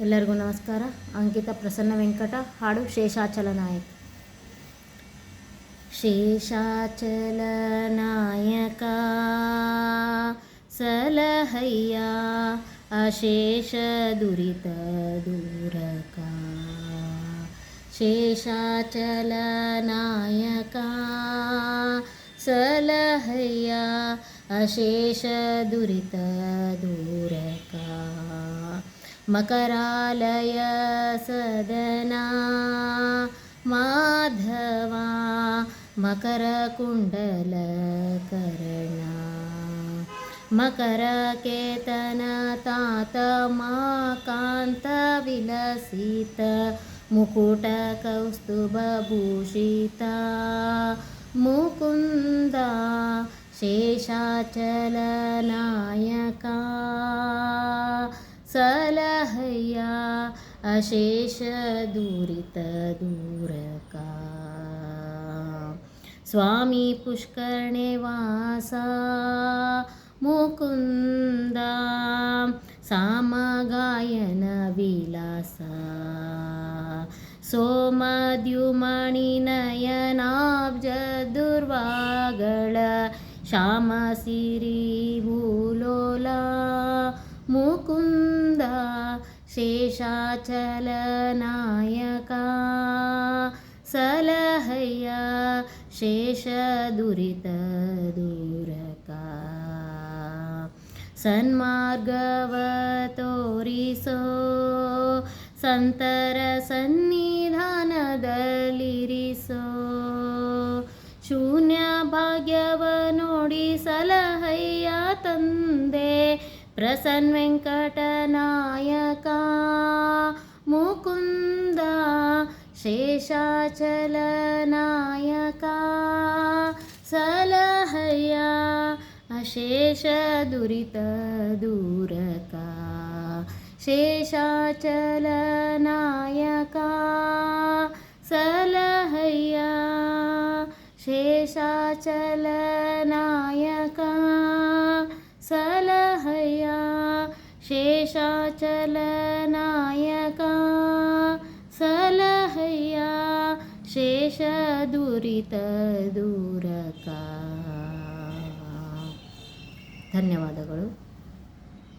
ಎಲ್ಲರಿಗೂ ನಮಸ್ಕಾರ. ಅಂಕಿತ ಪ್ರಸನ್ನ ವೆಂಕಟ, ಹಾಡು ಶೇಷಾಚಲ ನಾಯಕ. ಶೇಷಾಚಲ ನಾಯಕ, ಸಲಹಯ್ಯ, ಅಶೇಷ ದುರಿತ ದೂರಕ. ಶೇಷಾಚಲ ನಾಯಕ, ಸಲಹಯ್ಯ, ಅಶೇಷ ದುರಿತ ದೂರಕ. मकरालय सदना माधवा मकरकुण्डलकर्णा मकरकेतन तात मा कान्तविलसित मुकुटकौस्तुभभूषिता मुकुन्दा शेषाचलनायका हया अशेषदुरितदूरका स्वामी पुष्कर्णे वासा मुकुन्दा सामगायनविलासा सोमद्युमणिनयनाब्जदुर्वागळ दुर्वागळ्याम भूलोला मुकुन्द शेषाचलनायका सलहय्या शेषदुरितदूरका सन्मार्गव तोरिसो ಸಂತರ ಸನ್ನಿಧಾನದಲ್ಲಿರಿಸೋ. ಶೂನ್ಯ ಭಾಗ್ಯವ ನೋಡಿ ಸಲಹಯ್ಯ ತಂದೆ प्रसन्वेङ्कटनायका मुकुन्द शेषाचलनायका सलहया अशेषदुरितदूरका शेषाचलनायका सलहया शेषा ಶೇಷಾಚಲನಾಯಕ ಸಲಹಯ್ಯ ಶೇಷ ದುರಿತ ದೂರಕ. ಧನ್ಯವಾದಗಳು.